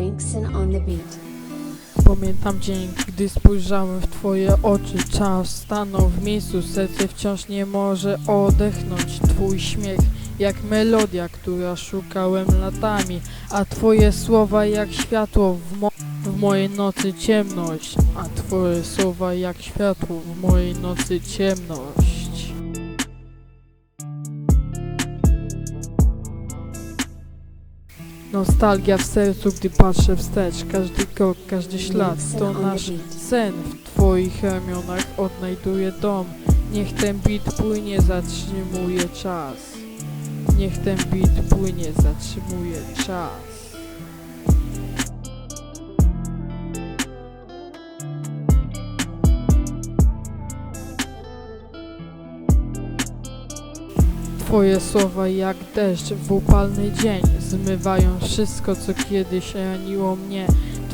Minxon on the beat. Pamiętam dzień, gdy spojrzałem w twoje oczy. Czas stanął w miejscu, serce wciąż nie może odetchnąć. Twój śmiech jak melodia, która szukałem latami A twoje słowa jak światło w, mo w mojej nocy ciemność A twoje słowa jak światło w mojej nocy ciemność Nostalgia w sercu, gdy patrzę wstecz Każdy krok, każdy ślad to nasz sen. W twoich ramionach odnajduję dom. Niech ten bit płynie, zatrzymuje czas. Niech ten bit płynie, zatrzymuje czas Twoje słowa jak deszcz w upalny dzień Zmywają wszystko, co kiedyś raniło mnie.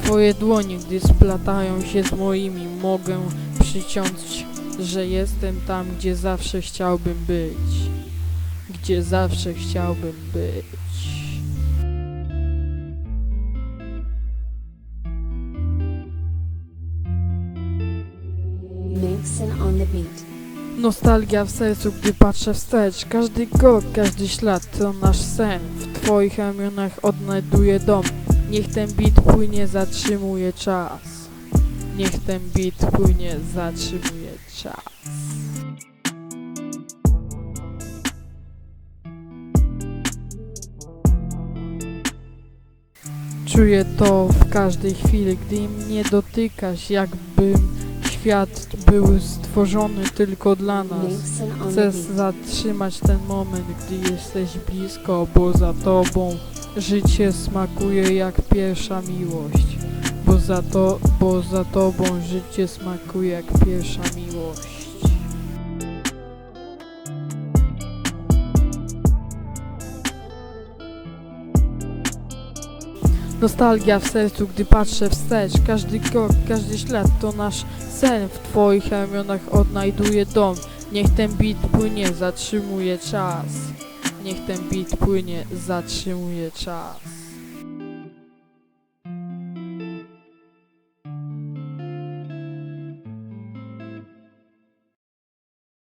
Twoje dłonie, gdy splatają się z moimi Mogę przyciąć, że jestem tam, gdzie zawsze chciałbym być. Gdzie zawsze chciałbym być. Minxon on the beat. Nostalgia w sercu, gdy patrzę wstecz. Każdy krok, każdy ślad to nasz sen W twoich ramionach odnajduję dom. Niech ten bit płynie, zatrzymuje czas. Niech ten bit płynie, zatrzymuje czas. Czuję to w każdej chwili, gdy mnie dotykasz, jakbym świat był stworzony tylko dla nas. Beat. zatrzymać ten moment, gdy jesteś blisko, bo za tobą życie smakuje jak pierwsza miłość. Bo za to, bo za tobą życie smakuje jak pierwsza miłość. Nostalgia w sercu, gdy patrzę wstecz Każdy krok, każdy ślad to nasz sen W twoich ramionach odnajduję dom. Niech ten bit płynie, zatrzymuje czas. Niech ten bit płynie, zatrzymuje czas